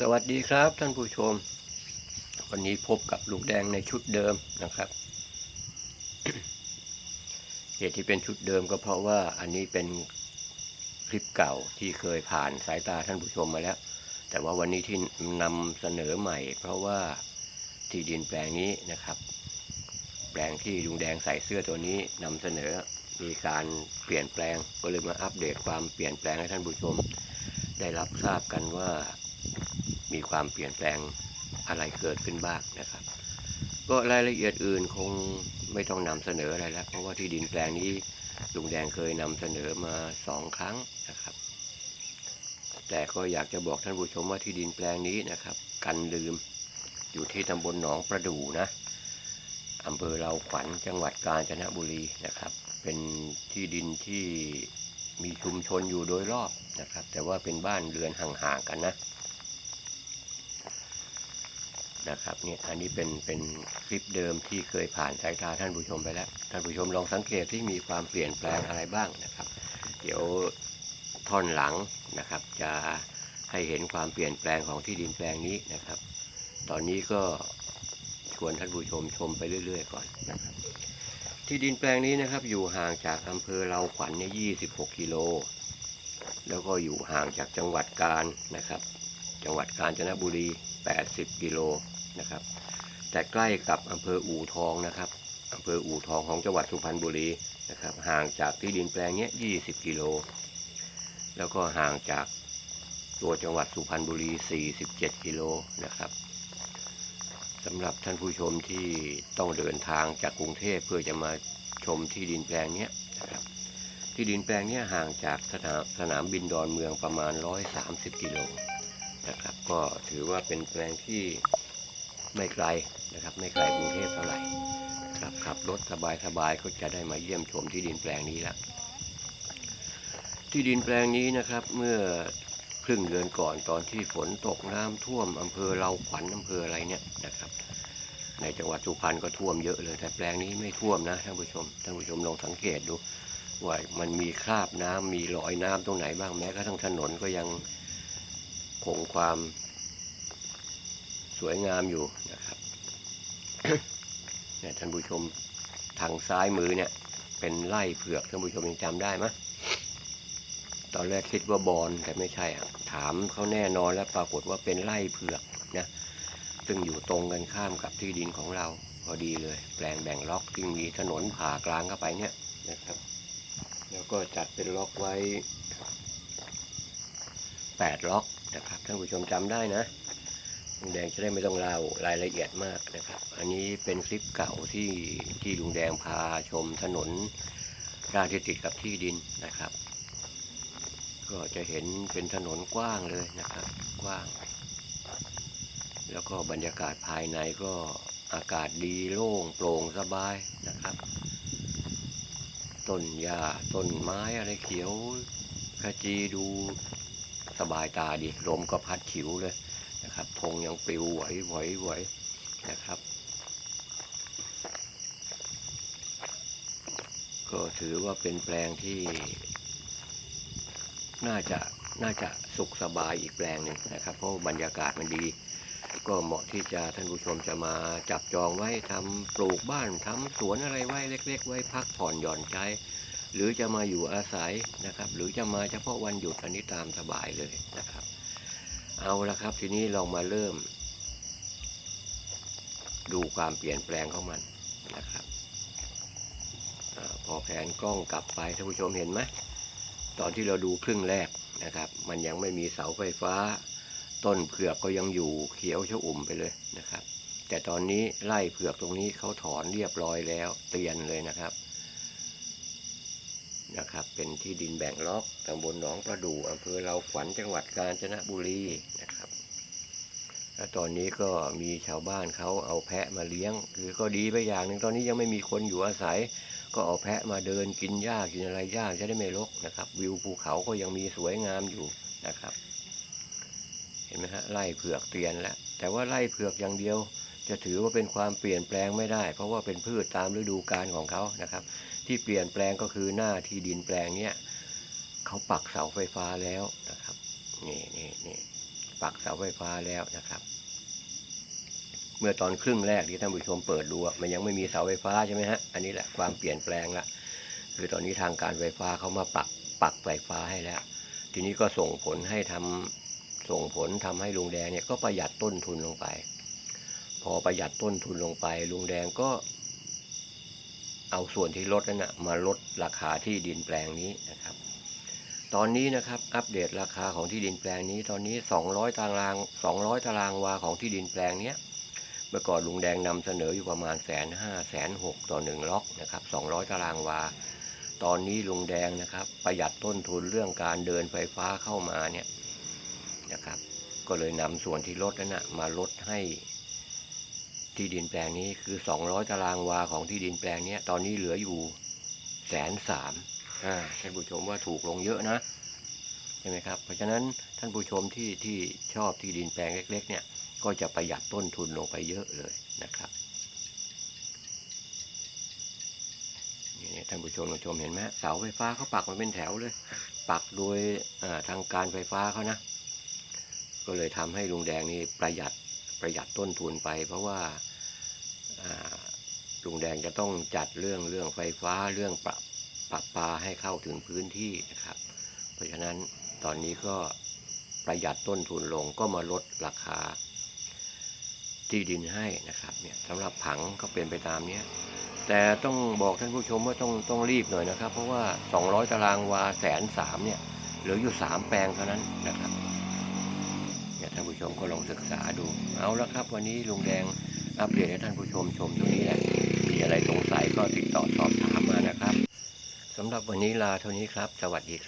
สวัสดีครับท่านผู้ชม วันนี้พบกับลูกแดงในชุดเดิมนะครับ เหตุที่เป็นชุดเดิมก็เพราะว่าอันนี้เป็นคลิปเก่าที่เคยผ่านสายตาท่านผู้ชมมาแล้ว แต่ว่าวันนี้ที่นำเสนอใหม่ เพราะว่าที่ดินแปลงนี้นะครับ แปลงที่ลุงแดงใส่เสื้อตัวนี้นำเสนอมีการเปลี่ยนแปลงก็เลยมาอัปเดตความเปลี่ยนแปลงให้ท่านผู้ชม ได้รับทราบกันว่า มีความเปลี่ยนแปลงอะไรเกิดขึ้นบ้างนะครับ ก็รายละเอียดอื่นคงไม่ต้องนำเสนออะไรแล้ว เพราะว่าที่ดินแปลงนี้ลุงแดงเคยนำเสนอมาสองครั้งนะครับ แต่ก็อยากจะบอกท่านผู้ชมว่าที่ดินแปลงนี้นะครับ กันลืมอยู่ที่ตำบลหนองประดูนะอำเภอเราขวัญจังหวัดกาญจนบุรีนะครับ เป็นที่ดินที่มีชุมชนอยู่โดยรอบนะครับ แต่ว่าเป็นบ้านเรือนห่างๆกันนะ นะครับเนี่ยอันนี้เป็นเป็นคลิปเดิมที่เคยผ่านสายตาท่านผู้ชมไปแล้วท่านผู้ชมลองสังเกตที่มีความเปลี่ยนแปลงอะไรบ้างนะครับ เดี๋ยวท่อนหลังนะครับ จะให้เห็นความเปลี่ยนแปลงของที่ดินแปลงนี้นะครับ ตอนนี้ก็ชวนท่านผู้ชมชมไปเรื่อย ๆ ก่อนนะครับ ที่ดินแปลงนี้นะครับ อยู่ห่างจากอำเภอเราขวัญเนี่ย26กิโล แล้วก็อยู่ห่างจากจังหวัดกาญนะครับ จังหวัดกาญจนบุรี 80 กิโล นะครับ แต่ใกล้กับอำเภออู่ทองนะครับอำเภออู่ทองของจังหวัดสุพรรณบุรีนะครับ ห่างจากที่ดินแปลงนี้ย20 กิโล แล้วก็ห่างจากตัวจังหวัดสุพรรณบุรี 47 กิโลนะครับสำหรับท่านผู้ชมที่ต้องเดินทางจากกรุงเทพเพื่อจะมาชมที่ดินแปลงนี้นะครับ ที่ดินแปลงนี้ห่างจากสนามสนามบินดอนเมืองประมาณ 130 กิโลนะครับ ก็ถือว่าเป็นแปลงที่ ไม่ไกลนะครับไม่ไกลกรุงเทพเท่าไหร่ครับขับรถสบายๆก็จะได้มาเยี่ยมชมที่ดินแปลงนี้ละที่ดินแปลงนี้นะครับเมื่อครึ่งเดือนก่อนตอนที่ฝนตกน้ำท่วมอำเภอเราขวัญอำเภออะไรเนี่ยนะครับ ในจังหวัดสุพรรณก็ท่วมเยอะเลย แต่แปลงนี้ไม่ท่วมนะท่านผู้ชมท่านผู้ชมลองสังเกตดูว่ามันมีคราบน้ำมีรอยน้ำตรงไหนบ้างแม้กระทั่งถนนก็ยังคงความ สวยงามอยู่นะครับเนี่ยท่านผู้ชมทางซ้ายมือเนี่ย เป็นไร่เผือกท่านผู้ชมยังจำได้ไหมตอนแรกคิดว่าบอนแต่ไม่ใช่อะถามเขาแน่นอนแล้วปรากฏว่าเป็นไร่เผือกนะซึ่งอยู่ตรงกันข้ามกับที่ดินของเราพอดีเลย แปลงแบ่งล็อกที่มีถนนผ่ากลางเข้าไปเนี่ยนะครับ แล้วก็จัดเป็นล็อกไว้แปดล็อกนะครับท่านผู้ชมจำได้นะ ลุงแดงจะได้ไม่ต้องเล่ารายละเอียดมากนะครับ อันนี้เป็นคลิปเก่าที่ที่ลุงแดงพาชมถนนด้านที่ติดกับที่ดินนะครับ ก็จะเห็นเป็นถนนกว้างเลยนะครับ กว้าง แล้วก็บรรยากาศภายในก็อากาศดีโล่งโปร่งสบายนะครับ ต้นหญ้าต้นไม้อะไรเขียวขจีดูสบายตาดีลมก็พัดฉิวเลย นะครับธงยังปลิวไหวไหวไหวนะครับ ก็ถือว่าเป็นแปลงที่ น่าจะน่าจะสุขสบายอีกแปลงหนึ่งนะครับ เพราะบรรยากาศมันดี ก็เหมาะที่จะท่านผู้ชมจะมาจับจองไว้ทำปลูกบ้านทำสวนอะไรไว้เล็ก ๆ ไว้พักผ่อนหย่อนใจ หรือจะมาอยู่อาศัยนะครับ หรือจะมาเฉพาะวันหยุดอันนี้ตามสบายเลยนะครับ เอาละครับ ทีนี้เรามาเริ่ม ดูความเปลี่ยนแปลงของมันนะครับอพอแผนกล้องกลับไปท่านผู้ชมเห็นไหมตอนที่เราดูครึ่งแรกนะครับ มันยังไม่มีเสาไฟฟ้า ต้นเผือกก็ยังอยู่เขียวชอุ่มไปเลยนะครับ แต่ตอนนี้ไล่เผือกตรงนี้เขาถอนเรียบร้อยแล้วเตียนเลยนะครับ นะครับ เป็นที่ดินแบ่งล็อกตำบลหนองประดู่อำเภอเราขวัญจังหวัดกาญจนบุรีนะครับและตอนนี้ก็มีชาวบ้านเขาเอาแพะมาเลี้ยง คือก็ดีไปอย่างหนึ่งตอนนี้ยังไม่มีคนอยู่อาศัย ก็เอาแพะมาเดินกินหญ้ากินอะไรหญ้าจะได้ไม่รกนะครับ วิวภูเขาก็ยังมีสวยงามอยู่นะครับ เห็นไหมฮะไล่เผือกเตียนแล้วแต่ว่าไล่เผือกอย่างเดียว จะถือว่าเป็นความเปลี่ยนแปลงไม่ได้ เพราะว่าเป็นพืชตามฤดูกาลของเขานะครับ ที่เปลี่ยนแปลงก็คือหน้าที่ดินแปลงเนี้ยเขาปักเสาไฟฟ้าแล้วนะครับนี่นี่นี่ปักเสาไฟฟ้าแล้วนะครับ เมื่อตอนครึ่งแรกที่ท่านผู้ชมเปิดดูมันยังไม่มีเสาไฟฟ้าใช่ไหมฮะอันนี้แหละความเปลี่ยนแปลงละคือตอนนี้ทางการไฟฟ้าเขามาปักปักไฟฟ้าให้แล้ว ทีนี้ก็ส่งผลให้ทำส่งผลทำให้ลุงแดงเนี่ยก็ประหยัดต้นทุนลงไป อประหยัดต้นทุนลงไปลุงแดงก็เอาส่วนที่ลดนั่นนะมาลดราคาที่ดินแปลงนี้นะครับ ตอนนี้นะครับอัปเดตราคาของที่ดินแปลงนี้ ตอนนี้ 200 ตาราง 200 ตารางวาของที่ดินแปลงเนี้ยเมื่อก่อนลุงแดงนำเสนออยู่ประมาณแสนห้าแสนหกต่อหนึ่งล็อกนะครับ 200 ตารางวา ตอนนี้ลุงแดงนะครับ ประหยัดต้นทุนเรื่องการเดินไฟฟ้าเข้ามาเนี่ยนะครับ ก็เลยนำส่วนที่ลดนั้นนะมาลดให้ ที่ดินแปลงนี้คือ 200 ตารางวาของที่ดินแปลงนี้ตอนนี้เหลืออยู่แสนสามท่านผู้ชมว่าถูกลงเยอะนะใช่ไหมครับ เพราะฉะนั้นท่านผู้ชมที่ที่ชอบที่ดินแปลงเล็ก ๆ เนี่ย ก็จะประหยัดต้นทุนลงไปเยอะเลยนะครับนี่ท่านผู้ชมผู้ชมเห็นไหมเสาไฟฟ้าเขาปักมาเป็นแถวเลย ปักโดยทางการไฟฟ้าเขานะ ก็เลยทำให้ลุงแดงนี่ประหยัด ประหยัดต้นทุนไป เพราะว่าลุงแดงจะต้องจัดเรื่องเรื่องไฟฟ้าเรื่องปรับปรับปาให้เข้าถึงพื้นที่นะครับ เพราะฉะนั้นตอนนี้ก็ประหยัดต้นทุนลงก็มาลดราคา ที่ดินให้นะครับเนี่ยสำหรับผังก็เป็นไปตามเนี้ยแต่ต้องบอกท่านผู้ชมว่าต้องต้องรีบหน่อยนะครับ เพราะว่า 200 ตารางวาแสนสามเนี่ยเหลืออยู่ 3 แปลงเท่านั้นนะครับ ท่านผู้ชมก็ลองศึกษาดู เอาละครับ วันนี้ลุงแดงอัปเดตให้ท่านผู้ชมชมตรงนี้แหละมีอะไรสงสัยก็ติดต่อสอบถามมานะครับสำหรับวันนี้ลาเท่านี้ครับ สวัสดีครับ